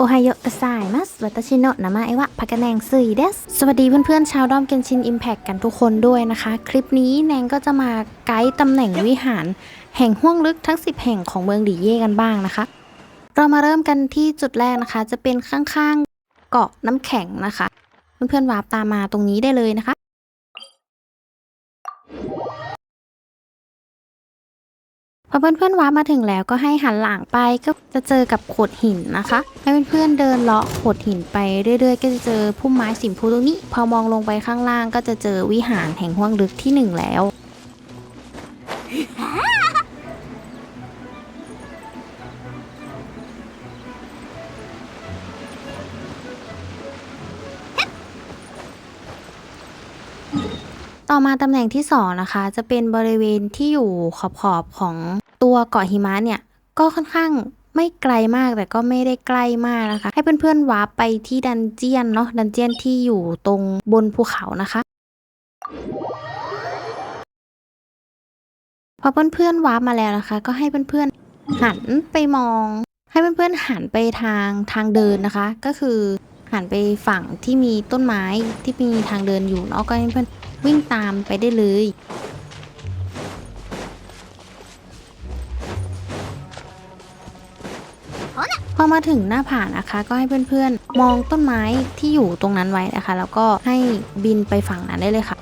โอไฮโอกัสไซมัสวัตชิโนะนามาเอวะพากแนงซุยเดสสวัสดีเพื่อนๆชาวด้อมเกนชินอิมแพคกันทุกคนด้วยนะคะ คลิปนี้แนงก็จะมาไกด์ตำแหน่งวิหาร แห่งห้วงลึกทั้ง 10 แห่งของเมืองดีเย่กันบ้างนะคะ เรามาเริ่มกันที่จุดแรกนะคะ จะเป็นข้างๆเกาะน้ำแข็งนะคะ เพื่อนๆวาร์ปตามมาตรงนี้ได้เลยนะคะ พอเพื่อนๆว้ามาถึงแล้วก็ให้หันหลังไปก็จะเจอกับโขดหินนะคะ ให้เพื่อนๆเดินเลาะโขดหินไปเรื่อยๆ ก็จะเจอพุ่มไม้สีชมพูตรงนี้ พอมองลงไปข้างล่างก็จะเจอวิหารแห่งห้วงลึกที่หนึ่งแล้วต่อมาตำแหน่งที่สองนะคะ จะเป็นบริเวณที่อยู่ขอบๆของ ตัวเกาะหิมะเนี่ยก็ค่อนข้างไม่ไกลมากแต่ก็ไม่ได้ใกล้มากนะคะ ให้เพื่อนๆวาร์ปไปที่ดันเจียนเนาะดันเจียนที่อยู่ตรงบนภูเขานะคะพอเพื่อนๆวาร์ปมาแล้วนะคะ ก็ให้เพื่อนๆหันไปมอง ให้เพื่อนๆหันไปทางทางเดินนะคะ ก็คือหันไปฝั่งที่มีต้นไม้ที่มีทางเดินอยู่เนาะก็ให้เพื่อนวิ่งตามไปได้เลย พอมาถึงหน้าผานะคะ ก็ให้เพื่อนๆ มองต้นไม้ที่อยู่ตรงนั้นไว้นะคะ แล้วก็ให้บินไปฝั่งนั้นได้เลยค่ะ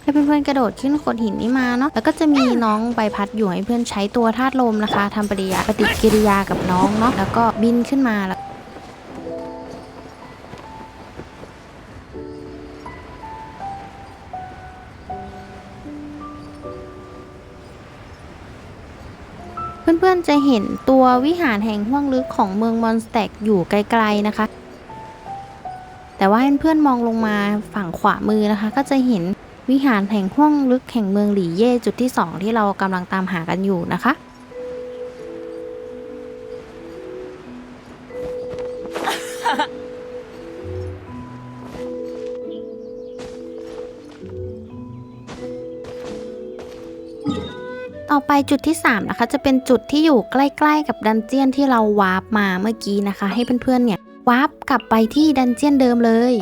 ให้เพื่อนๆกระโดดขึ้นโขดหินนี้มาเนาะ แล้วก็จะมีน้องใบพัดอยู่ให้เพื่อนใช้ตัวธาตุลมนะคะทำปฏิกิริยากับน้องเนาะ แล้วก็บินขึ้นมาแล้ว เพื่อนๆจะเห็นตัววิหารแห่งห้วงลึกของเมืองมอนสเตกอยู่ไกลๆนะคะ แต่ว่าให้เพื่อนๆมองลงมาฝั่งขวามือนะคะ ก็จะเห็นวิหารแห่งห้วงลึกแห่งเมืองหลี่เย่จุดที่ 2 ที่เรากำลังตามหากันอยู่นะคะ ไปจุดที่ 3 นะคะ จะเป็นจุดที่อยู่ใกล้ๆ กับดันเจียนที่เราวาร์ปมาเมื่อกี้นะคะ ให้เพื่อนๆเนี่ยวาร์ปกลับไปที่ดันเจียนเดิมเลย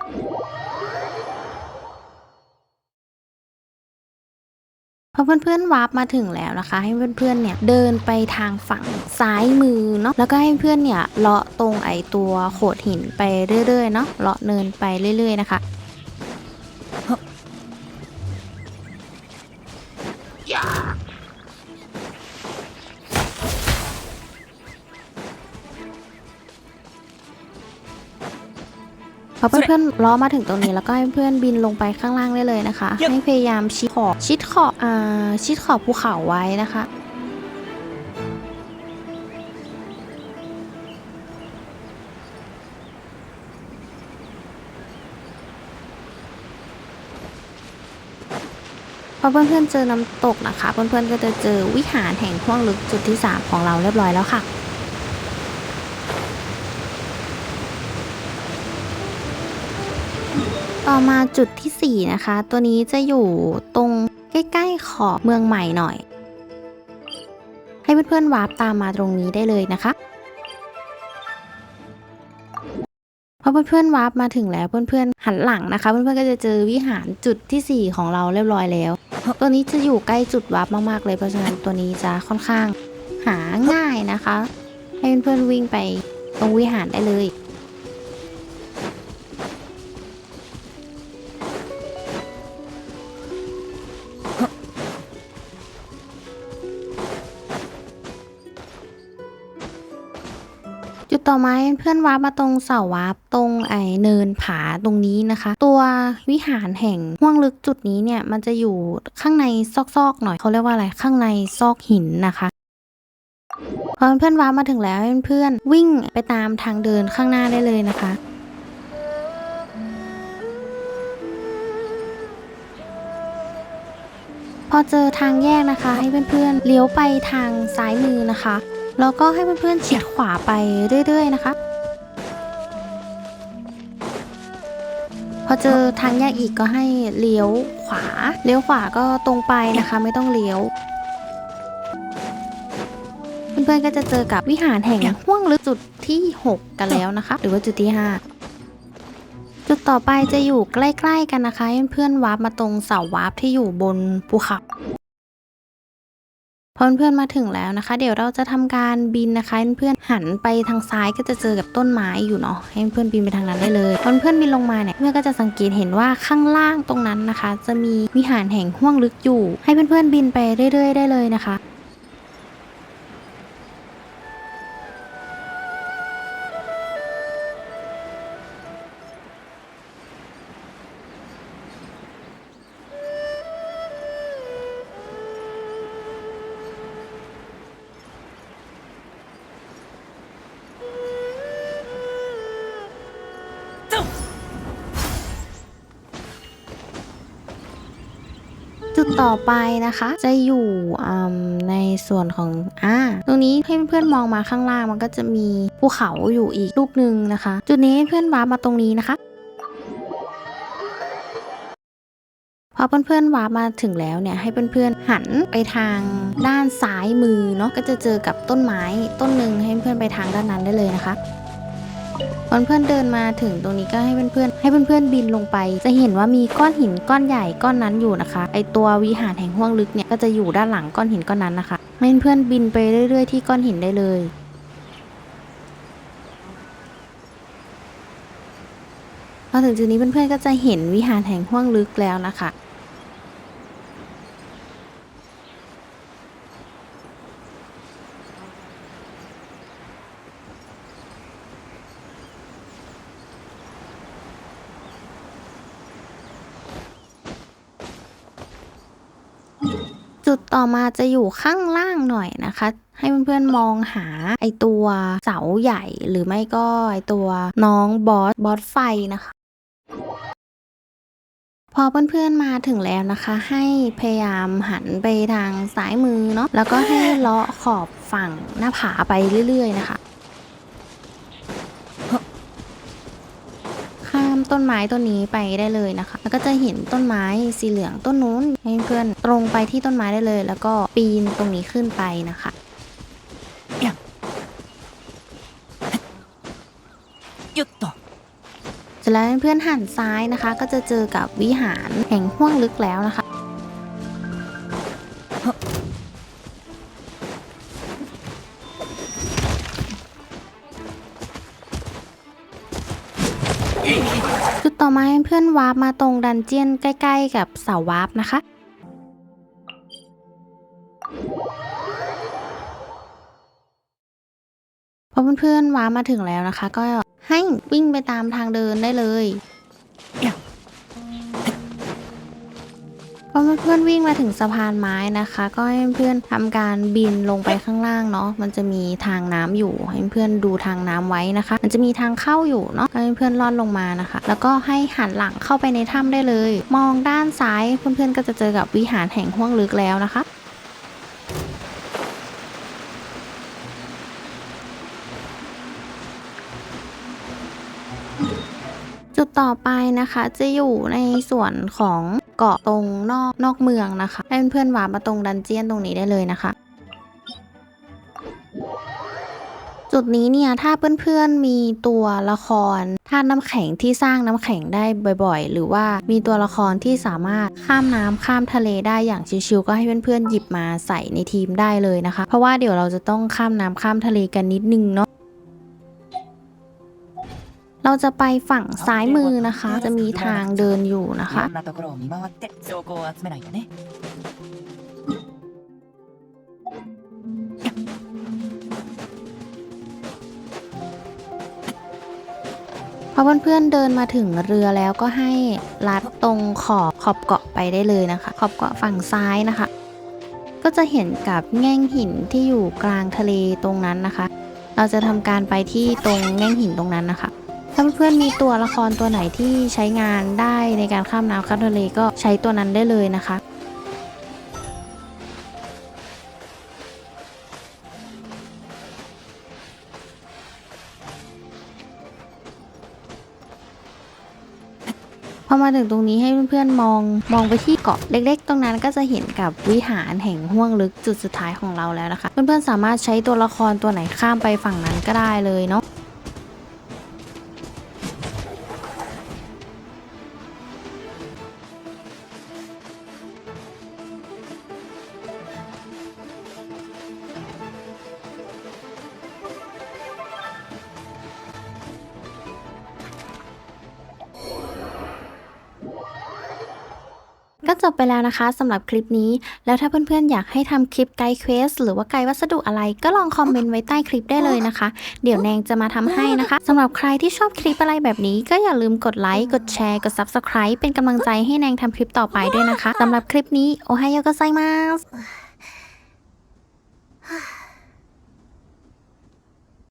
พอเพื่อนๆวาร์ปมาถึงแล้วนะคะ ให้เพื่อนๆเนี่ยเดินไปทางฝั่งซ้ายมือเนาะแล้วก็ให้เพื่อนเนี่ยเลาะตรงไอตัวโขดหินไปเรื่อยๆเนาะเลาะเนินไปเรื่อย ๆ นะคะ เพื่อนๆล้อมาถึงตรงนี้แล้วก็ให้เพื่อนบินลงไปข้างล่างได้เลยนะคะ ให้พยายามชิดขอบชิดขอบอ่าชิดขอบภูเขาไว้นะคะพอเพื่อนๆเจอน้ำตกนะคะ เพื่อนๆก็จะเจอวิหารแห่งห้วงลึกจุดที่ 3 ของเราเรียบร้อยแล้วค่ะ ต่อมาจุดทีสี่ 4 นะคะ ตัวนี้จะอยู่ตรงใกล้ๆขอบเมืองใหม่หน่อย ให้เพื่อนๆวาร์ปตามมาตรงนี้ได้เลยนะคะพอเพื่อนๆวาร์ปมาถึงแล้วเพื่อนๆหันหลังนะคะ เพื่อนๆก็จะเจอวิหารจุดทีสี่4 ของเราเรียบร้อยแล้ว ตัวนี้จะอยู่ใกล้จุดวาร์ปมากๆเลยเพราะฉะนั้นตัวนี้จะค่อนข้างหาง่ายนะคะ ให้เพื่อนๆวิ่งไปตรงวิหารได้เลย จุดต่อมาเพื่อนวาร์ปมาตรงเสาวาร์ปตรงไอเนินผาตรงนี้นะคะ ตัววิหารแห่งห้วงลึกจุดนี้เนี่ยมันจะอยู่ข้างในซอกๆหน่อยเขาเรียกว่าอะไรข้างในซอกหินนะคะพอเพื่อนวาร์ปมาถึงแล้วเพื่อนๆวิ่งไปตามทางเดินข้างหน้าได้เลยนะคะ พอเจอทางแยกนะคะ ให้เพื่อนๆเลี้ยวไปทางซ้ายมือนะคะ แล้วก็ให้เพื่อนๆชิดขวาไปเรื่อย ๆ นะคะ พอเจอทางแยกอีกก็ให้เลี้ยวขวา เลี้ยวขวาก็ตรงไปนะคะ ไม่ต้องเลี้ยวเพื่อนๆก็จะเจอกับวิหารแห่งห้วงลึกจุดที่ 6 กันแล้วนะคะ หรือว่าจุดที่ 5จุดต่อไปจะอยู่ใกล้ ๆ กันนะคะ เพื่อนๆวาร์ปมาตรงเสาวาร์ปที่อยู่บนภูเขา พอเพื่อนๆมาถึงแล้วนะคะ เดี๋ยวเราจะทำการบินนะคะให้เพื่อนหันไปทางซ้ายก็จะเจอกับต้นไม้อยู่เนาะให้เพื่อนบินไปทางนั้นได้เลยพอเพื่อนๆบินลงมาเนี่ยเพื่อนก็จะสังเกตเห็นว่าข้างล่างตรงนั้นนะคะ จะมีวิหารแห่งห้วงลึกอยู่ ให้เพื่อนๆบินไปเรื่อย ๆ ได้เลยนะคะ ต่อไปนะคะ จะอยู่ในส่วนของอ่าตรงนี้ให้เพื่อนๆมองมาข้างล่างมันก็จะมีภูเขาอยู่อีกลูกหนึ่งนะคะ จุดนี้ให้เพื่อนวาร์ปมาตรงนี้นะคะพอเพื่อนๆวาร์ปมาถึงแล้วเนี่ยให้เพื่อนๆหันไปทางด้านซ้ายมือเนาะก็จะเจอกับต้นไม้ต้นหนึ่งให้เพื่อนไปทางด้านนั้นได้เลยนะคะ ตอนเพื่อนเดินมาถึงตรงนี้ก็ให้เพื่อนๆให้เพื่อนๆบินลงไป จะเห็นว่ามีก้อนหินก้อนใหญ่ก้อนนั้นอยู่นะคะ ไอตัววิหารแห่งห้วงลึกเนี่ยก็จะอยู่ด้านหลังก้อนหินก้อนนั้นนะคะให้เพื่อนๆบินไปเรื่อย ๆ ที่ก้อนหินได้เลยพอถึงจุดนี้เพื่อนๆก็จะเห็นวิหารแห่งห้วงลึกแล้วนะคะ จุดต่อมาจะอยู่ข้างล่างหน่อยนะคะ ให้เพื่อนๆมองหาไอตัวเสาใหญ่หรือไม่ก็ไอตัวน้องบอสบอสไฟนะคะพอเพื่อนๆมาถึงแล้วนะคะ ให้พยายามหันไปทางซ้ายมือเนาะแล้วก็ให้เลาะขอบฝั่งหน้าผาไปเรื่อย ๆ นะคะ ข้ามต้นไม้ต้นนี้ไปได้เลยนะคะ แล้วก็จะเห็นต้นไม้สีเหลืองต้นนู้นให้เพื่อนตรงไปที่ต้นไม้ได้เลย แล้วก็ปีนตรงนี้ขึ้นไปนะคะยุดต่อเสร็จแล้วเพื่อนหันซ้ายนะคะ ก็จะเจอกับวิหารแห่งห้วงลึกแล้วนะคะ อมาให้เพื่อนวาร์ปมาตรงดันเจียนใกล้ ๆ กับเสาวาร์ปนะคะ พอเพื่อนๆวาร์ปมาถึงแล้วนะคะ ก็ให้วิ่งไปตามทางเดินได้เลย อเพื่อนๆวิ่งมาถึงสะพานไม้นะคะ ก็ให้เพื่อนทำการบินลงไปข้างล่างเนาะมันจะมีทางน้ำอยู่ให้เพื่อนดูทางน้ำไว้นะคะ มันจะมีทางเข้าอยู่เนาะก็ให้เพื่อนลอดลงมานะคะ แล้วก็ให้หันหลังเข้าไปในถ้ำได้เลย มองด้านซ้ายเพื่อนๆก็จะเจอกับวิหารแห่งห้วงลึกแล้วนะคะจุดต่อไปนะคะจะอยู่ในส่วนของ เกาะตรงนอกนอกเมืองนะคะ ให้เพื่อนๆวาร์ปมาตรงดันเจียนตรงนี้ได้เลยนะคะจุดนี้เนี่ยถ้าเพื่อนๆมีตัวละครธาตุน้ำแข็งที่สร้างน้ำแข็งได้บ่อยๆ หรือว่ามีตัวละครที่สามารถข้ามน้ำข้ามทะเลได้อย่างชิวๆก็ให้เพื่อนๆหยิบมาใส่ในทีมได้เลยนะคะ เพราะว่าเดี๋ยวเราจะต้องข้ามน้ำข้ามทะเลกันนิดนึงเนาะ เราจะไปฝั่งซ้ายมือนะคะ จะมีทางเดินอยู่นะคะพอเพื่อนๆเดินมาถึงเรือแล้วก็ให้ลัดตรงขอบขอบเกาะไปได้เลยนะคะ ขอบเกาะฝั่งซ้ายนะคะ ก็จะเห็นกับแง่งหินที่อยู่กลางทะเลตรงนั้นนะคะ เราจะทำการไปที่ตรงแง่งหินตรงนั้นนะคะ ถ้าเพื่อนๆมีตัวละครตัวไหนที่ใช้งานได้ในการข้ามน้ำข้ามทะเลก็ใช้ตัวนั้นได้เลยนะคะพอมาถึงตรงนี้ให้เพื่อนๆมองมองไปที่เกาะเล็ก ๆ ตรงนั้นก็จะเห็นกับวิหารแห่งห้วงลึกจุดสุดท้ายของเราแล้วนะคะ เพื่อนๆสามารถใช้ตัวละครตัวไหนข้ามไปฝั่งนั้นก็ได้เลยเนาะ บไปแล้วนะคะสำหรับคลิปนี้ แล้วถ้าเพื่อนๆ อยากให้ทำคลิปไกด์เควสหรือว่าไกด์วัสดุอะไร ก็ลองคอมเมนต์ไว้ใต้คลิปได้เลยนะคะ เดี๋ยวแนงจะมาทำให้นะคะสำหรับใครที่ชอบคลิปอะไรแบบนี้ ก็อย่าลืมกดไลค์กดแชร์กด Subscribe เป็นกำลังใจให้แนงทำคลิปต่อไปด้วยนะคะสำหรับคลิปนี้โอไฮโอโกไซมาส